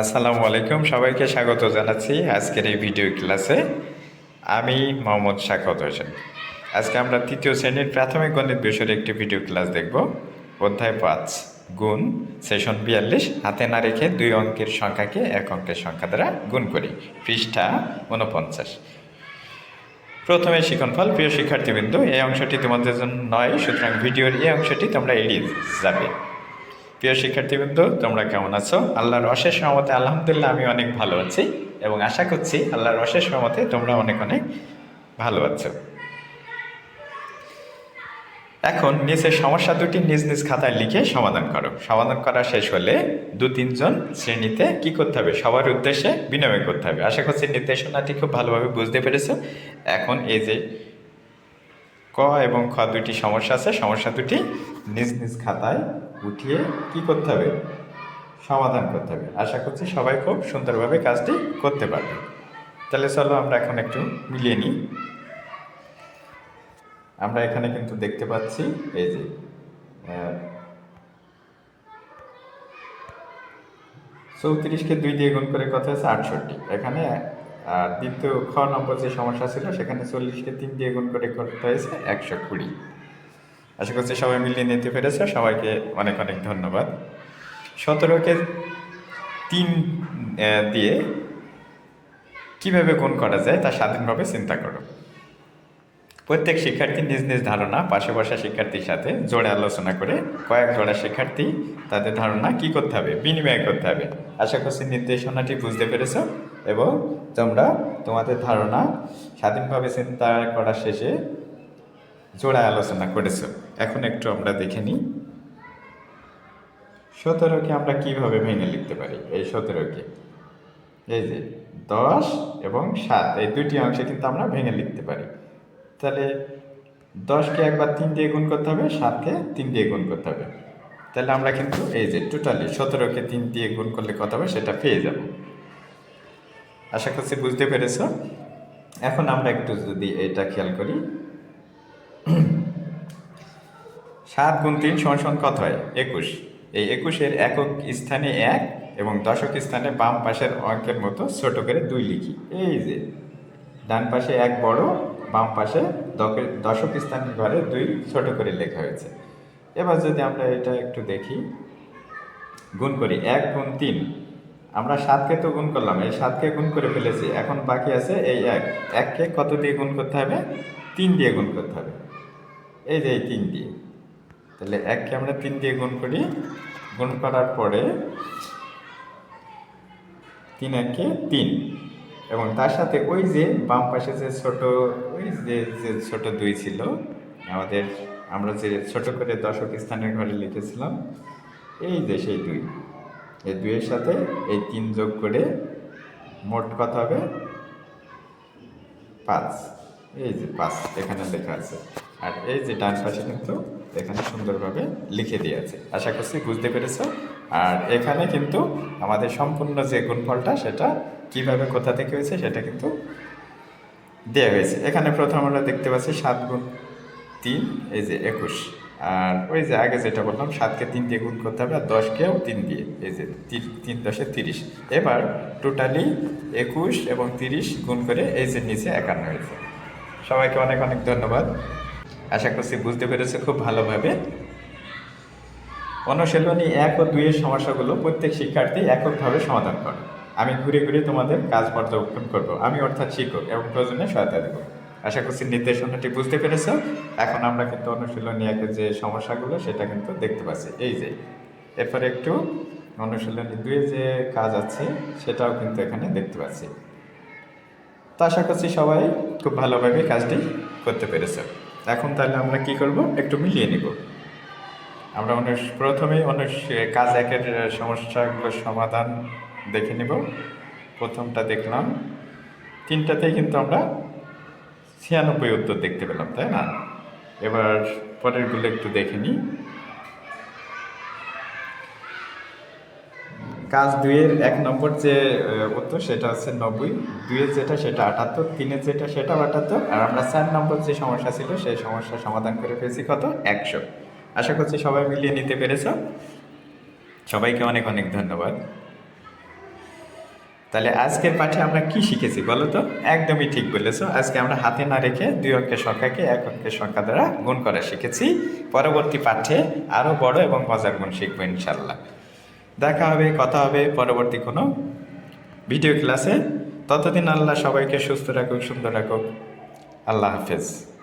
আসসালামু আলাইকুম, সবাইকে স্বাগত জানাচ্ছি আজকের এই ভিডিও ক্লাসে। আমি মোহাম্মদ শাকত হোসেন। আজকে আমরা তৃতীয় শ্রেণির প্রাথমিক গণিত বিষয়ের একটি ভিডিও ক্লাস দেখব। অধ্যায় পাঁচ, গুণ, সেশন বিয়াল্লিশ, হাতে না রেখে দুই অঙ্কের সংখ্যাকে এক অঙ্কের সংখ্যা দ্বারা গুণ করি, পৃষ্ঠা উনপঞ্চাশ প্রথমে শিক্ষণফল, প্রিয় শিক্ষার্থীবৃন্দ, এই অংশটি তোমাদের জন্য নয়, সুতরাং ভিডিওর এই অংশটি তোমরা এড়িয়ে যাবে। প্রিয় শিক্ষার্থীবৃন্দ, তোমরা কেমন আছো? আল্লাহর অশেষ রহমতে আলহামদুলিল্লাহ আমি অনেক ভালো আছি এবং আশা করছি আল্লাহর অশেষ রহমতে তোমরা অনেক অনেক ভালো আছো। এখন নিচের সমস্যা দুটি নিজ নিজ খাতায় লিখে সমাধান করো। সমাধান করা শেষ হলে দু তিনজন শ্রেণীতে কি করতে হবে? সবার উদ্দেশ্যে বিনিময় করতে হবে। আশা করছি নির্দেশনাটি খুব ভালোভাবে বুঝতে পেরেছ। এখন এই যে ক এবং খ দুটি সমস্যা আছে, সমস্যা দুটি নিজ নিজ খাতায় উঠিয়ে কি করতে হবে? সমাধান করতে হবে। আশা করছি সবাই খুব সুন্দরভাবে কাজটি করতে পারবে। তাহলে চলো আমরা এখন একটু মিলিয়ে নিই। আমরা এখানে কিন্তু দেখতে পাচ্ছি, এই যে চৌত্রিশকে দুই দিয়ে গুণ করে কথা আছে আটষট্টি। এখানে আর দ্বিতীয় খ নম্বর যে সমস্যা ছিল, সেখানে চল্লিশকে তিন দিয়ে গুণ করে করতে হয়েছে? একশো কুড়ি। আশা করছি সবাই মিলিয়ে নিতে পেরেছে। সবাইকে অনেক অনেক ধন্যবাদ। সতেরোকে তিন দিয়ে কীভাবে গুণ করা যায় তা স্বাধীনভাবে চিন্তা করো। প্রত্যেক শিক্ষার্থী নিজ নিজ ধারণা, পাশে বসা শিক্ষার্থীর সাথে জোড়ে আলোচনা করে কয়েক জোড়া শিক্ষার্থী তাদের ধারণা কি করতে হবে, বিনিময় করতে হবে। আশা করছি নির্দেশনাটি বুঝতে পেরেছ এবং তোমরা তোমাদের ধারণা স্বাধীনভাবে চিন্তা করা শেষে জোড়া আলোচনা করেছ। এখন একটু আমরা দেখে নিই। সতেরোকে আমরা কীভাবে ভেঙে লিখতে পারি? এই সতেরোকে। এই যে দশ এবং সাত, এই দুটি অংশে কিন্তু আমরা ভেঙে লিখতে পারি। তাহলে দশকে একবার তিন দিয়ে গুণ করতে হবে, সাতকে তিন দিয়ে গুণ করতে হবে। তাহলে আমরা কিন্তু এই যে টোটালি সতেরোকে তিন দিয়ে গুণ করলে কত হবে? সেটা পেয়ে যাব। আশা করছি বুঝতে পেরেছ? এখন আমরা একটু যদি এটা খেয়াল করি সাত গুণ তিন সমান কত হয়? একুশ। এই একুশের একক স্থানে এক এবং দশক স্থানে বাম পাশের অঙ্কের মতো ছোট করে দুই লিখি। এই যে, ডান পাশে এক বড়, বাম পাশে দশক স্থানের ঘরে দুই ছোট করে লেখা হয়েছে। এবার যদি আমরা এটা একটু দেখি, গুণ করি এক গুণ তিন। আমরা সাতকে তো গুণ করলাম, এই সাতকে গুণ করে ফেলেছি, এখন বাকি আছে এই এক। এককে কত দিয়ে গুণ করতে হবে? তিন দিয়ে গুণ করতে হবে। এই যে এই তিন দিয়ে। তাহলে এককে আমরা তিন দিয়ে গুণ করি। গুণ করার পরে তিন একে তিন। এবং তার সাথে ওই যে বাম পাশে যে ছোট, ওই যে যে ছোট দুই ছিল, আমাদের, আমরা যে ছোট করে দশক স্থানের ঘরে লিখেছিলাম, এই যে সেই দুই। এই দুইয়ের সাথে এই তিন যোগ করে মোট কত হবে? পাঁচ। এই যে পাঁচ এখানে লেখা আছে। আর এই যে ডান পাশে কিন্তু এখানে সুন্দরভাবে লিখে দিয়ে আছে আশা করছি বুঝতে পেরেছ? আর এখানে কিন্তু আমাদের সম্পূর্ণ যে গুণফলটা, সেটা কীভাবে কোথা থেকে হয়েছে, সেটা কিন্তু দেওয়া হয়েছে। এখানে প্রথম আমরা দেখতে পাচ্ছি সাত গুণ তিন, এই যে একুশ। আর ওই যে আগে যেটা বললাম, সাতকে তিন দিয়ে গুণ করতে হবে, আর দশকেও তিন দিয়ে, এই যে তিন দশে তিরিশ। এবার টোটালি একুশ এবং তিরিশ গুণ করে এই যে নিচে একান্ন হয়েছে। সবাইকে অনেক অনেক ধন্যবাদ। আশা করছি বুঝতে পেরেছে খুব ভালোভাবে। অনুশীলনী এক ও দুইয়ের সমস্যাগুলো প্রত্যেক শিক্ষার্থী এককভাবে সমাধান করে। আমি ঘুরে ঘুরে তোমাদের কাজ পর্যবেক্ষণ করব। আমি অর্থাৎ শিক্ষক এবং প্রয়োজনে সহায়তা দেবো। আশা করছি নির্দেশনাটি বুঝতে পেরেছ। এখন আমরা কিন্তু অনুশীলনী একের যে সমস্যাগুলো সেটা কিন্তু দেখতে পাচ্ছি। এই যে, এরপরে একটু অনুশীলনী দুয়ে যে কাজ আছে সেটাও কিন্তু এখানে দেখতে পাচ্ছি। তো আশা করছি সবাই খুব ভালোভাবে কাজটি করতে পেরেছে। এখন তাহলে আমরা কি করব? একটু মিলিয়ে নিব। আমরা অনেক প্রথমেই অনেক কাজ একের সমস্যাগুলো সমাধান দেখে নিব। প্রথমটা দেখলাম। তিনটাতেই কিন্তু আমরা ছিয়ানব্বই উত্তর দেখতে পেলাম, তাই না? এবার পরেরগুলো একটু দেখে নিই। কাজ দুইয়ের এক নম্বর যে উত্তর সেটা হচ্ছে নব্বই। দুইয়ের যেটা, সেটা আটাত্তর। তিনের যেটা, সেটা আটাত্তর। আর আমরা চার নম্বর যে সমস্যা ছিল, সেই সমস্যা সমাধান করে ফেলেছি কত? একশো। আশা করছি সবাই মিলিয়ে নিতে পেরেছ। সবাইকে অনেক অনেক ধন্যবাদ। তাহলে আজকের পাঠে আমরা কি শিখেছি বলো তো? একদমই ঠিক বলেছ। আজকে আমরা হাতে না রেখে দুই অঙ্কের সংখ্যাকে এক অঙ্কের সংখ্যা দ্বারা গুণ করা শিখেছি। পরবর্তী পাঠে আরও বড় এবং মজার গুণ শিখব ইনশাল্লাহ। দেখা হবে, কথা হবে, পরবর্তী কোনো ভিডিও ক্লাসে ততদিন আল্লাহ সবাইকে সুস্থ রাখুক, সুন্দর রাখুক। আল্লাহ হাফেজ।